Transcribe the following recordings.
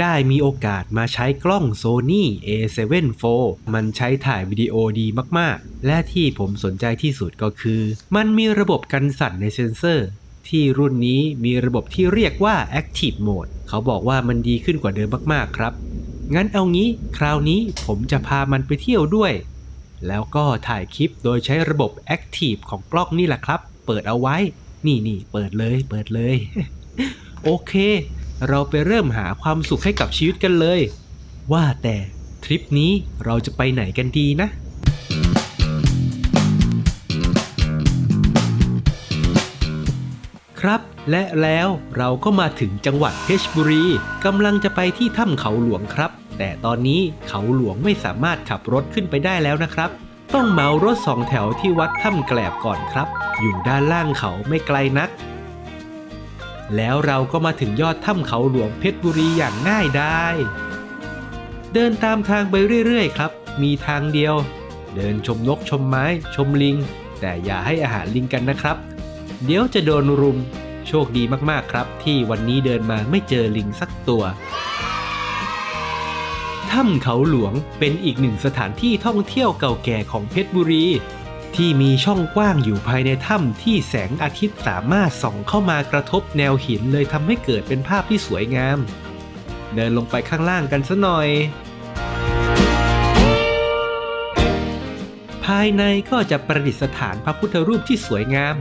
ได้มีโอกาสมาใช้กล้อง Sony A7 IV มันใช้ถ่ายวิดีโอดีมากๆ และที่ผมสนใจที่สุดก็คือ มันมีระบบกันสั่นในเซนเซอร์ ที่รุ่นนี้มีระบบที่เรียกว่า Active Mode เขาบอกว่ามันดีขึ้นกว่าเดิมมากๆครับ งั้นเอางี้คราวนี้ผมจะพามันไปเที่ยวด้วย แล้วก็ถ่ายคลิปโดยใช้ระบบ Active ของกล้องนี่แหละครับ เปิดเอาไว้ นี่นี่เปิดเลย เปิดเลย โอเค เราไปเริ่มหาความสุขให้กับชีวิตกันเลย ว่าแต่ทริปนี้เราจะไปไหนกันดีนะ ครับและแล้วเราก็มาถึงจังหวัดเพชรบุรีกำลังจะไปที่ถ้ำเขาหลวงครับ แต่ตอนนี้เขาหลวงไม่สามารถขับรถขึ้นไปได้แล้วนะครับ ต้องเหมารถสองแถวที่วัดถ้ำแกลบก่อนครับ อยู่ด้านล่างเขาไม่ไกลนัก แล้วเราก็มาถึงยอดถ้ำเขาหลวงเพชรบุรีอย่างง่ายได้ เดินตามทางไปเรื่อย ๆ ครับ มีทางเดียว เดินชมนกชมไม้ ชมลิง แต่อย่าให้อาหารลิงกันนะครับ เดี๋ยวจะโดนรุม โชคดีมากๆครับ ที่วันนี้เดินมาไม่เจอลิงสักตัวถ้ำเขาหลวงเป็นอีกหนึ่งสถานที่ท่องเที่ยวเก่าแก่ของเพชรบุรี ที่มีช่องกว้างอยู่ภายในถ้ำที่แสงอาทิตย์สามารถส่องเข้ามากระทบแนวหินเลยทำให้เกิดเป็นภาพที่สวยงาม เดินลงไปข้างล่างกันซะหน่อย ภายในก็จะประดิษฐานพระพุทธรูปที่สวยงาม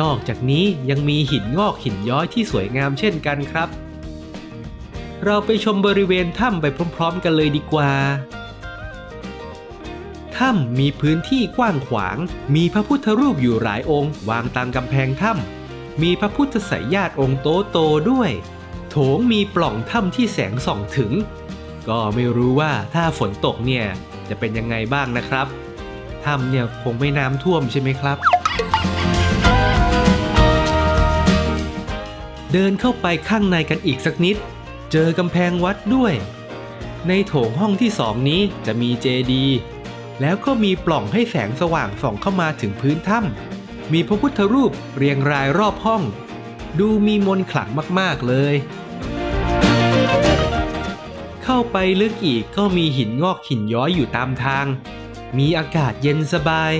นอกจากนี้ยังมีหินงอกหินย้อยที่สวยงามเช่นกันครับ เราไปชมบริเวณถ้ำไปพร้อม ๆ กันเลยดีกว่า ถ้ำมีพื้นที่กว้างขวาง มีพระพุทธรูปอยู่หลายองค์ วางตามกำแพงถ้ำมีพระพุทธสายญาติองค์โตโตๆด้วย โถงมีปล่องถ้ำที่แสงส่องถึง ก็ไม่รู้ว่าถ้าฝนตกเนี่ยจะเป็นยังไงบ้างนะครับถ้ำเนี่ยคงไม่น้ำท่วมใช่ไหมครับ เดินเข้าไปข้างในกันอีกสักนิด เจอกำแพงวัดด้วย ในโถงห้องที่สองนี้จะมีเจดีย์ แล้วก็มีปล่องให้แสงสว่างส่องเข้ามาถึงพื้นถ้ำมีพระพุทธรูปเรียงรายรอบห้อง ดูมีมนต์ขลังมากๆเลย เข้าไปลึกอีกก็มีหินงอกหินย้อยอยู่ตามทาง มีอากาศเย็นสบาย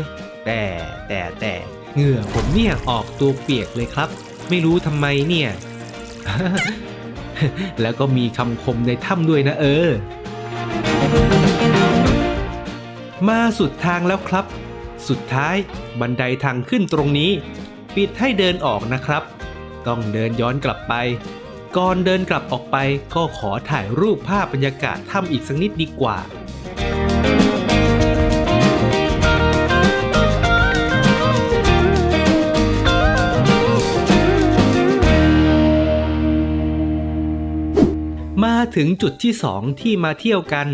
แต่แต่แต่เหงื่อผมเนี่ยออกตัวเปียกเลยครับ ไม่รู้ทำไมเนี่ย แล้วก็มีคำคมในถ้ำด้วยนะเออ มาสุดทางแล้วครับ สุดท้ายบันไดทางขึ้นตรงนี้ ปิดให้เดินออกนะครับ ต้องเดินย้อนกลับไป ก่อนเดินกลับออกไปก็ขอถ่ายรูปภาพบรรยากาศถ้ำอีกสักนิดดีกว่ามาถึงจุดที่ 2 ที่มาเที่ยวกัน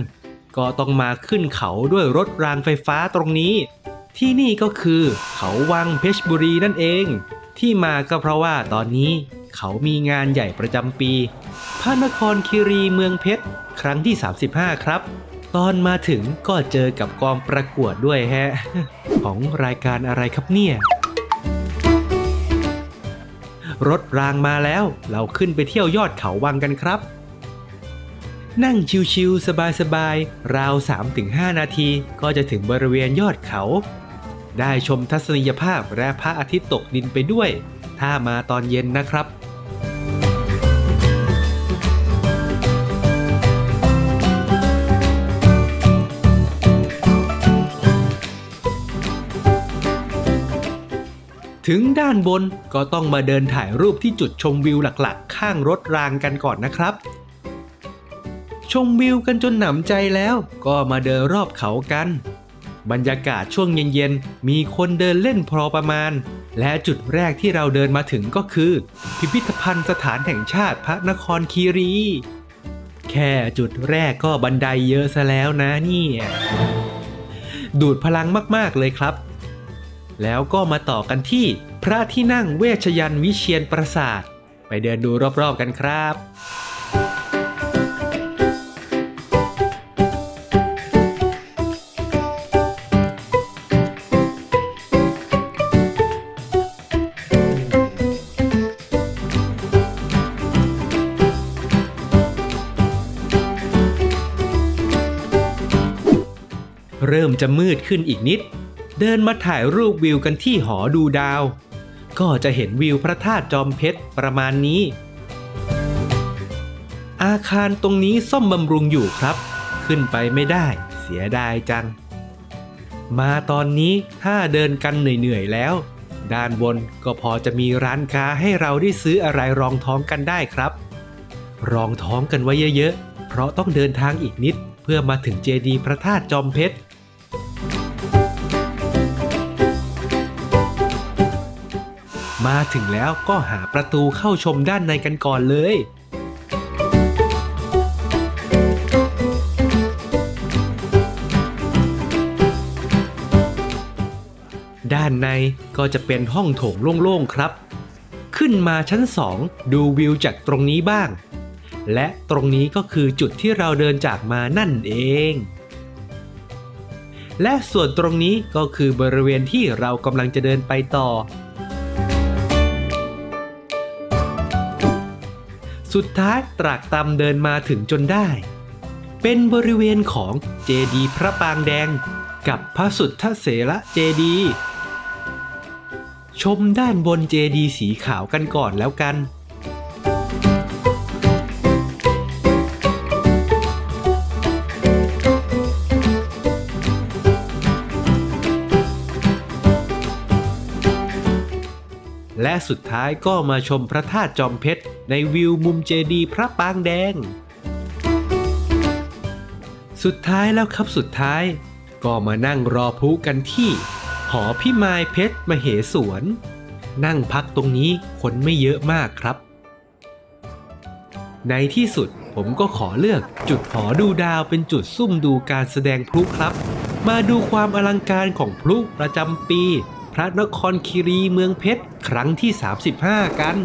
ก็ต้องมาขึ้นเขาด้วยรถรางไฟฟ้าตรงนี้ ที่นี่ก็คือเขาวังเพชรบุรีนั่นเอง ที่มาก็เพราะว่าตอนนี้เขามีงานใหญ่ประจำปี พระนครคีรีเมืองเพชร ครั้งที่ 35 ครับ ตอนมาถึงก็เจอกับกองประกวดด้วยแฮะ ของรายการอะไรครับเนี่ย รถรางมาแล้ว เราขึ้นไปเที่ยวยอดเขาวังกันครับ นั่งชิวๆสบายๆ ราว 3-5 นาทีก็จะถึงบริเวณยอดเขา ได้ชมทัศนียภาพและพระอาทิตย์ตกดินไปด้วย ถ้ามาตอนเย็นนะครับถึงด้านบนก็ต้องมาเดินถ่ายรูปที่จุดชมวิวหลักๆ ข้างรถรางกันก่อนนะครับ ชมวิวกันจนหนำใจแล้วก็มาเดินรอบเขากัน บรรยากาศช่วงเย็นๆ มีคนเดินเล่นพอประมาณ และจุดแรกที่เราเดินมาถึงก็คือ พิพิธภัณฑ์สถานแห่งชาติพระนครคีรี แค่จุดแรกก็บันไดเยอะซะแล้วนะเนี่ย ดูดพลังมากๆเลยครับ แล้วก็มาต่อกันที่พระที่นั่งเวชยันวิเชียนปราสาท ไปเดินดูรอบๆกันครับ เริ่มจะมืดขึ้นอีกนิด เดินมาถ่ายรูปวิวกันที่หอดูดาว ก็จะเห็นวิวพระธาตุจอมเพชรประมาณนี้ อาคารตรงนี้ซ่อมบำรุงอยู่ครับ ขึ้นไปไม่ได้ เสียดายจัง มาตอนนี้ถ้าเดินกันเหนื่อยๆแล้ว ด้านบนก็พอจะมีร้านค้าให้เราได้ซื้ออะไรรองท้องกันได้ครับ รองท้องกันไว้เยอะๆ เพราะต้องเดินทางอีกนิดเพื่อมาถึงเจดีย์พระธาตุจอมเพชร มาถึงแล้วก็หาประตูเข้าชมด้านในกันก่อนเลย ด้านในก็จะเป็นห้องโถงโล่งๆครับ ขึ้นมาชั้น 2 ดูวิวจากตรงนี้บ้าง และตรงนี้ก็คือจุดที่เราเดินจากมานั่นเองและส่วนตรงนี้ก็คือบริเวณที่เรากำลังจะเดินไปต่อ สุดท้ายตรากตำเดินมาถึงจนได้ เป็นบริเวณของเจดีพระปางแดง กับพระสุทธเสระเจดี ชมด้านบนเจดีสีขาวกันก่อนแล้วกัน และสุดท้ายก็มาชมพระธาตุจอมเพชร ในวิวมุมเจดีพระปางแดง สุดท้ายแล้วครับสุดท้าย ก็มานั่งรอพลุกันที่ หอพิมายเพชรมเหสวน นั่งพักตรงนี้คนไม่เยอะมากครับ ในที่สุดผมก็ขอเลือกจุดหอดูดาวเป็นจุดซุ่มดูการแสดงพลุครับ มาดูความอลังการของพลุประจำปี พระนครคีรีเมืองเพชร ครั้งที่ 35 กัน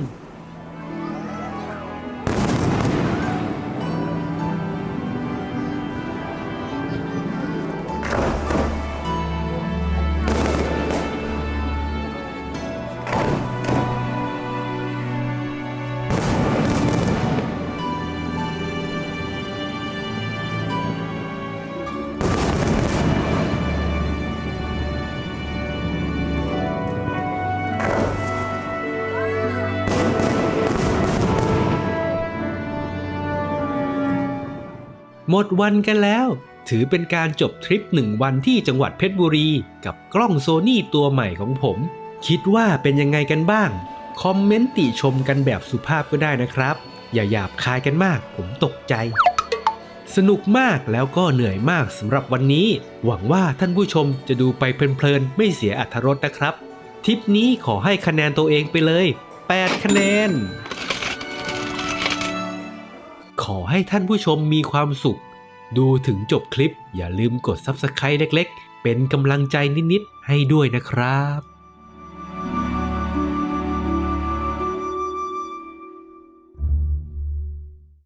หมดวันกันแล้ว ถือเป็นการจบทริปหนึ่งวันที่จังหวัดเพชรบุรี กับกล้องโซนี่ตัวใหม่ของผม คิดว่าเป็นยังไงกันบ้าง คอมเมนต์ติชมกันแบบสุภาพก็ได้นะครับ อย่าหยาบคายกันมาก ผมตกใจ สนุกมากแล้วก็เหนื่อยมากสำหรับวันนี้ หวังว่าท่านผู้ชมจะดูไปเพลินๆไม่เสียอัธรสนะครับ ทริปนี้ขอให้คะแนนตัวเองไปเลย 8 คะแนน ขอให้ท่านผู้ชมมีความสุข ดูถึงจบคลิปอย่าลืมกด Subscribe เล็กๆ เป็นกำลังใจนิดๆ ให้ด้วยนะครับ